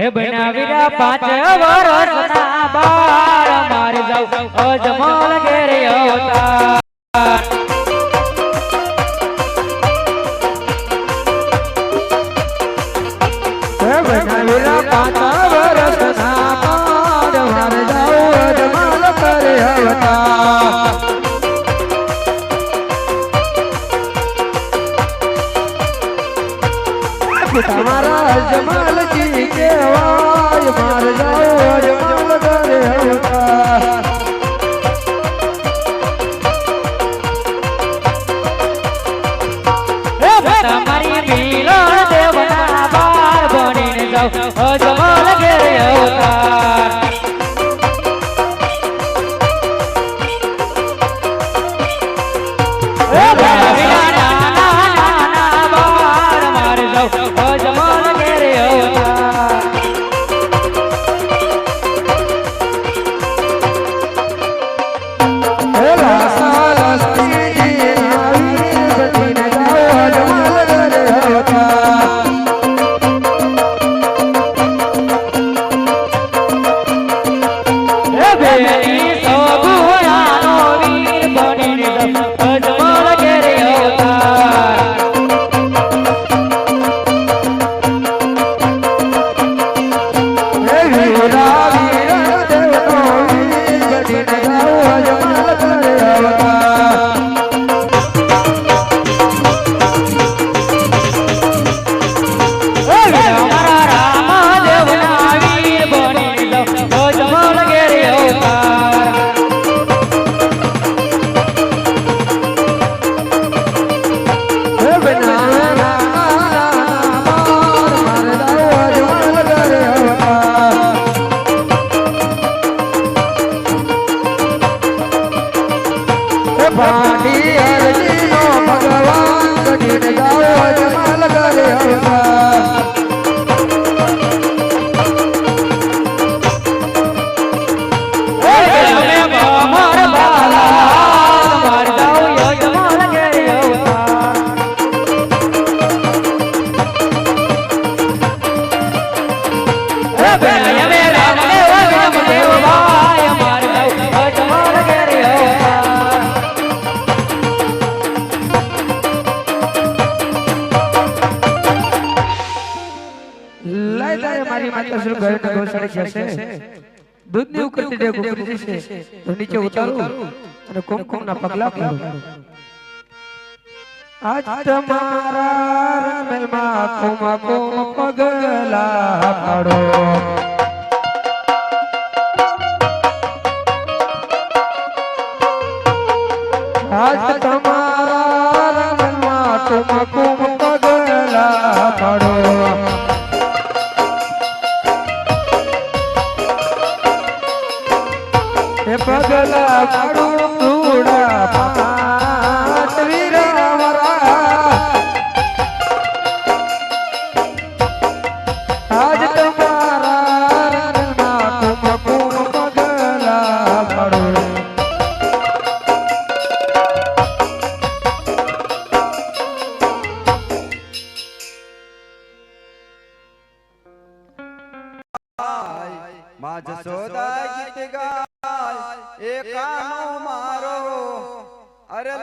હે બનાવીરા પાંચ વરસ ના બાર માર જાઉં. અજમલ ઘેર અવતાર. હે બનાવીરા પાંચ વરસ ના છે. દૂધની ઉકળતી જે ગોગરી છે. તો નીચે ઉતારું. અને કુમકુમ ના પગલા ભરું આજ તમારા રમેલમાં કુમકુમ પગલા પાડો આજ તમારા રંગમાં કુમકુમ માં જશોદા ગીત ગાય એ કાનો મારો અરે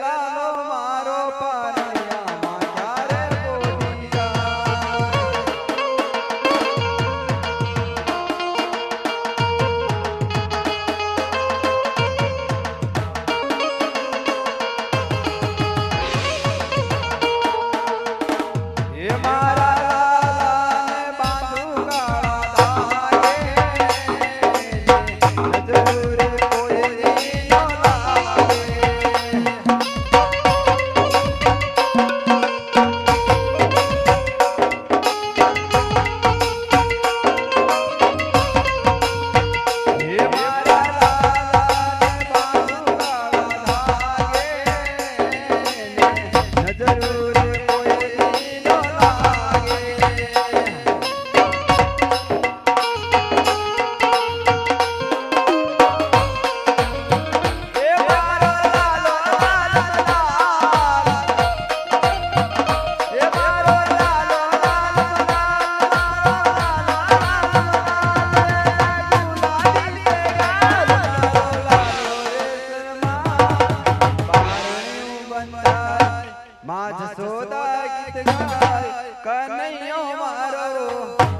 માં જશોદા ગીત ગાય કનૈયો મારો.